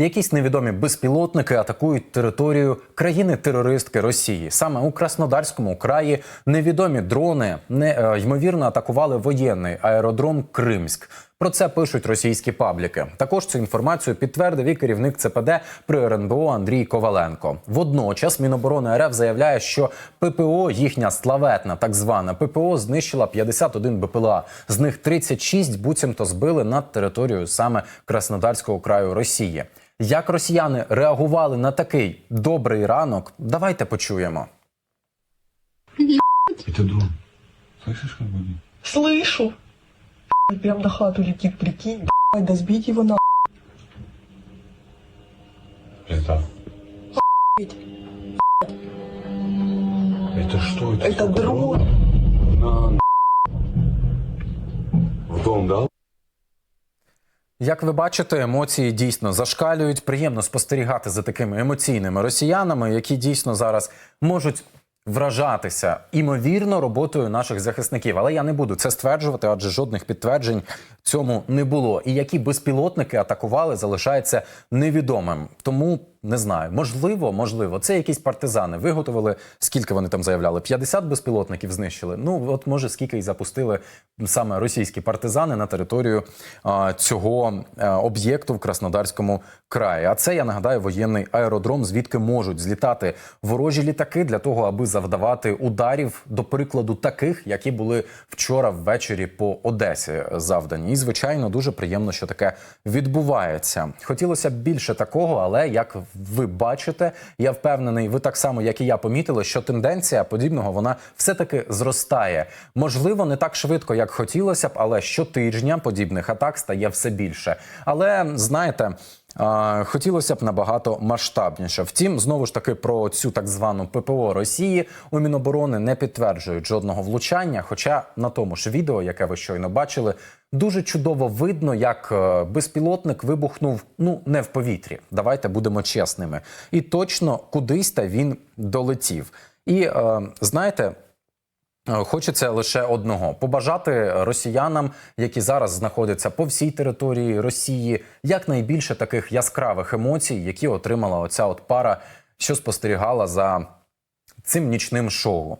Якісь невідомі безпілотники атакують територію країни-терористки Росії. Саме у Краснодарському краї невідомі дрони не е, ймовірно атакували воєнний аеродром Кримськ. Про це пишуть російські пабліки. Також цю інформацію підтвердив і керівник ЦПД при РНБО Андрій Коваленко. Водночас Міноборони РФ заявляє, що ППО їхня славетна, так звана ППО, знищила 51 БПЛА. З них 36 буцімто збили над територією саме Краснодарського краю Росії. Як росіяни реагували на такий добрий ранок? Давайте почуємо. Это дрон. Слышишь, как будет? Слышу. Ебать, Прям на хату летит, прикинь. Ебать, Да сбить его на. Это... Это что? Это, Это сколько дрон. На... В дом дал? Як ви бачите, емоції дійсно зашкалюють. Приємно спостерігати за такими емоційними росіянами, які дійсно зараз можуть вражатися імовірно роботою наших захисників. Але я не буду це стверджувати, адже жодних підтверджень цьому не було. І які безпілотники атакували, залишається невідомим. Тому не знаю. Можливо, можливо, це якісь партизани виготовили. Скільки вони там заявляли? 50 безпілотників знищили. Ну от може скільки й запустили саме російські партизани на територію а, цього е, об'єкту в Краснодарському краї. А це я нагадаю воєнний аеродром, звідки можуть злітати ворожі літаки для того, аби завдавати ударів, до прикладу, таких, які були вчора ввечері по Одесі завдані. І звичайно, дуже приємно, що таке відбувається. Хотілося б більше такого, але як ви бачите, я впевнений, ви так само, як і я, помітили, що тенденція подібного вона все таки зростає. Можливо, не так швидко, як хотілося б, але щотижня подібних атак стає все більше. Але знаєте. Хотілося б набагато масштабніше. Втім, знову ж таки про цю так звану ППО Росії у Міноборони не підтверджують жодного влучання. Хоча на тому ж відео, яке ви щойно бачили, дуже чудово видно, як е, безпілотник вибухнув ну не в повітрі. Давайте будемо чесними. І точно кудись та він долетів. І е, знаєте. Е, Хочеться лише одного побажати росіянам, які зараз знаходяться по всій території Росії, якнайбільше таких яскравих емоцій, які отримала оця от пара, що спостерігала за цим нічним шоу.